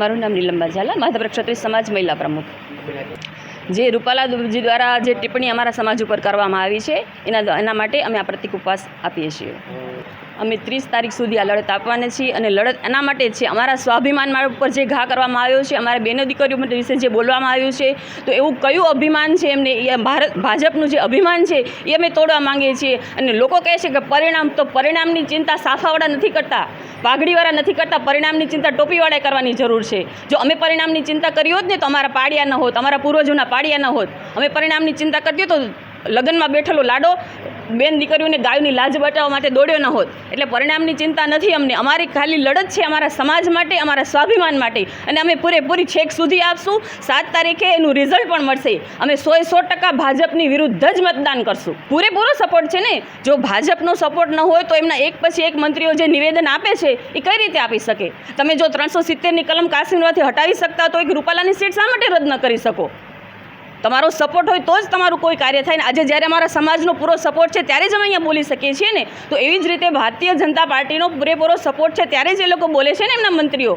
મારું નામ નિલંબા ઝાલા માધવર ક્ષત્રિય સમાજ મહિલા પ્રમુખ. જે રૂપાલાજી દ્વારા જે ટિપ્પણી અમારા સમાજ ઉપર કરવામાં આવી છે, એના એના માટે અમે આ પ્રતિક ઉપવાસ આપીએ છીએ. અમે ત્રીસ તારીખ સુધી આ લડત આપવાના છીએ અને લડત એના માટે છે. અમારા સ્વાભિમાન ઉપર જે ઘા કરવામાં આવ્યો છે, અમારા બેનો દીકરીઓ વિશે જે બોલવામાં આવ્યું છે, તો એવું કયું અભિમાન છે એમને? ભારત, ભાજપનું જે અભિમાન છે, એ અમે તોડવા માંગીએ છીએ. અને લોકો કહે છે કે પરિણામ તો પરિણામની ચિંતા સાફાવાળા નથી કરતા. પાઘડીવાળા નથી કરતા, પરિણામની ચિંતા ટોપીવાળાએ કરવાની જરૂર છે. જો અમે પરિણામની ચિંતા કરી હોત ને તો અમારા પાડિયા ન હોત, અમારા પૂર્વજોના પાડિયા ન હોત, અમે પરિણામની ચિંતા કરતી હોત તો લગ્નમાં બેઠેલો લાડો, બેન દીકરીઓને ગાયોની લાજ બચાવવા માટે દોડ્યો ન હોત. એટલે પરિણામની ચિંતા નથી અમને. અમારી ખાલી લડત છે અમારા સમાજ માટે, અમારા સ્વાભિમાન માટે. અને અમે પૂરેપૂરી છેક સુધી આપશું. સાત તારીખે એનું રિઝલ્ટ પણ મળશે. અમે સોએ સો ટકા ભાજપની વિરુદ્ધ જ મતદાન કરશું. પૂરેપૂરો સપોર્ટ છે ને? જો ભાજપનો સપોર્ટ ન હોય તો એમના એક પછી એક મંત્રીઓ જે નિવેદન આપે છે, એ કઈ રીતે આપી શકે? તમે જો ત્રણસો સિત્તેરની કલમ કાશ્મીરમાંથી હટાવી શકતા તો એક રૂપાલાની સીટ શા માટે રદ ન કરી શકો? તમારો સપોર્ટ હોય તો જ તમારું કોઈ કાર્ય થાય ને. આજે જ્યારે અમારા સમાજનો પૂરો સપોર્ટ છે ત્યારે જ અમે અહીંયા બોલી શકીએ છીએ ને. તો એવી જ રીતે ભારતીય જનતા પાર્ટીનો પૂરેપૂરો સપોર્ટ છે ત્યારે જ એ લોકો બોલે છે ને એમના મંત્રીઓ.